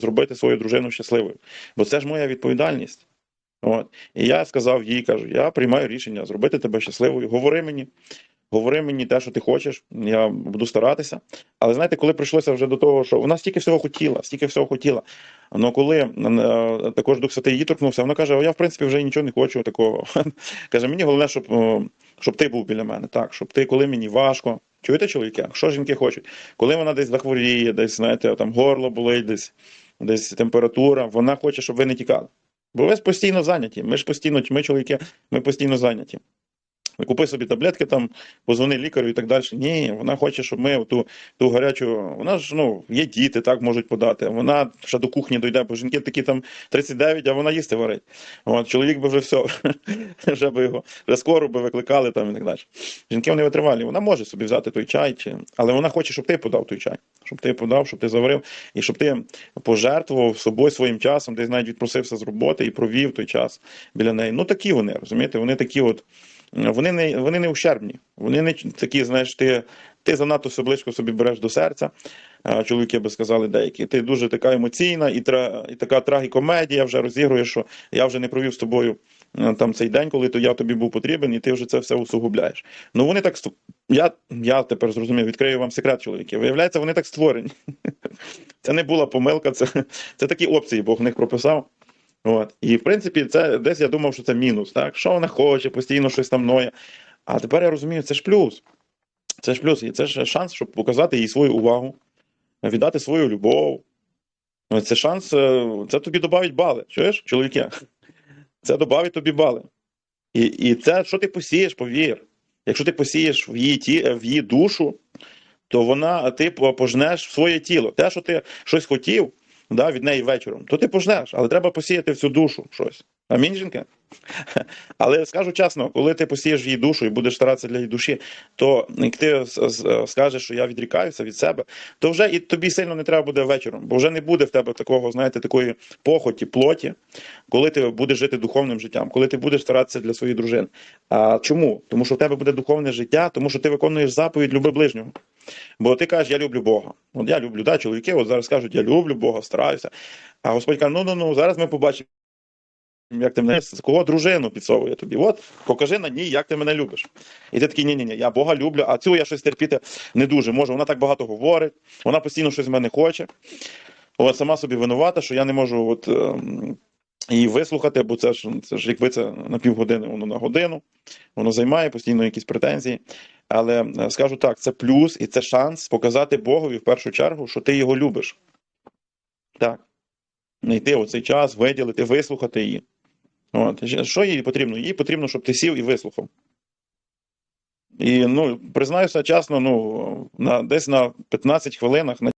зробити свою дружину щасливою. Бо це ж моя відповідальність. От. І я сказав їй, кажу, я приймаю рішення зробити тебе щасливою. Говори мені, говори мені те, що ти хочеш, я буду старатися. Але знаєте, коли прийшлося вже до того, що вона стільки всього хотіла, стільки всього хотіла. Ну коли е, також Дух Святий її торкнувся, вона каже: я в принципі вже нічого не хочу такого. каже, мені головне, щоб, е, щоб ти був біля мене. Так, щоб ти, коли мені важко. Чуєте, чоловіки? Що жінки хочуть? Коли вона десь захворіє, десь, знаєте, там горло болить, десь, десь температура, вона хоче, щоб ви не тікали. Бо ви постійно зайняті. Ми ж постійно, ми чоловіки, ми постійно зайняті. Купи собі таблетки, там, позвони лікарю і так далі. Ні, вона хоче, щоб ми ту, ту гарячу. Вона ж ну, є діти, так можуть подати. Вона ще до кухні дойде, бо жінки такі там 39, а вона їсти варить. От, чоловік би вже все, вже би його, вже скоро би викликали там і так далі. Жінки вони витривалі. Вона може собі взяти той чай, чи... але вона хоче, щоб ти подав той чай, щоб ти подав, щоб ти заварив, і щоб ти пожертвував собою своїм часом, десь навіть відпросився з роботи і провів той час біля неї. Ну такі вони, розумієте, вони такі от. Вони не вони не ущербні. Вони не такі, знаєш, ти ти занадто все близько собі береш до серця. Чоловіки би сказали деякі. Ти дуже така емоційна і тра, і така трагікомедія вже розігруєш, що я вже не провів з тобою е, там цей день, коли то я тобі був потрібен, і ти вже це все усугубляєш. Ну вони так я, я тепер зрозумів, відкрию вам секрет, чоловіки. Виявляється, вони так створені. Це не була помилка, це, це такі опції, Бог в них прописав. От. І в принципі, це десь я думав, що це мінус. Так? Що вона хоче, постійно щось там ноє. А тепер я розумію, це ж плюс. Це ж плюс, і це ж шанс, щоб показати їй свою увагу, віддати свою любов. Це шанс, е, це тобі додавить бали. Чуєш, чоловіки? Це додавить тобі бали. І і це, що ти посієш, повір. Якщо ти посієш в її ті, в її душу, то вона ти пожнеш в своє тіло. Те, що ти щось хотів, да, від неї вечором, то ти пожнеш, але треба посіяти в цю душу щось. Амінь, жінка? Але скажу чесно, коли ти посієш її душу і будеш старатися для її душі, то як ти скажеш, що я відрікаюся від себе, то вже і тобі сильно не треба буде вечором, бо вже не буде в тебе такого, знаєте, такої похоті, плоті, коли ти будеш жити духовним життям, коли ти будеш старатися для своєї дружини. А чому? Тому що в тебе буде духовне життя, тому що ти виконуєш заповідь люби ближнього. Бо ти кажеш, я люблю Бога. От я люблю, да, чоловіки, от зараз кажуть, я люблю Бога, стараюся. А Господь каже, ну ну ну зараз ми побачимо. Як ти мене кого дружину підсовує тобі? От покажи на ній, як ти мене любиш. І ти такий, ні ні ні я Бога люблю, а цю я щось терпіти не дуже можу. Вона так багато говорить, вона постійно щось з мене хоче. От сама собі винувата, що я не можу от, е, її вислухати, бо це ж це ж якби це на півгодини, воно на годину, воно займає постійно якісь претензії. Але е, скажу так, це плюс і це шанс показати Богові в першу чергу, що ти його любиш. Так. Найти оцей час, виділити, вислухати її. От. Що їй потрібно? Їй потрібно, щоб ти сів і вислухав. І ну, признаюся чесно, ну, на, десь на 15 хвилинах. на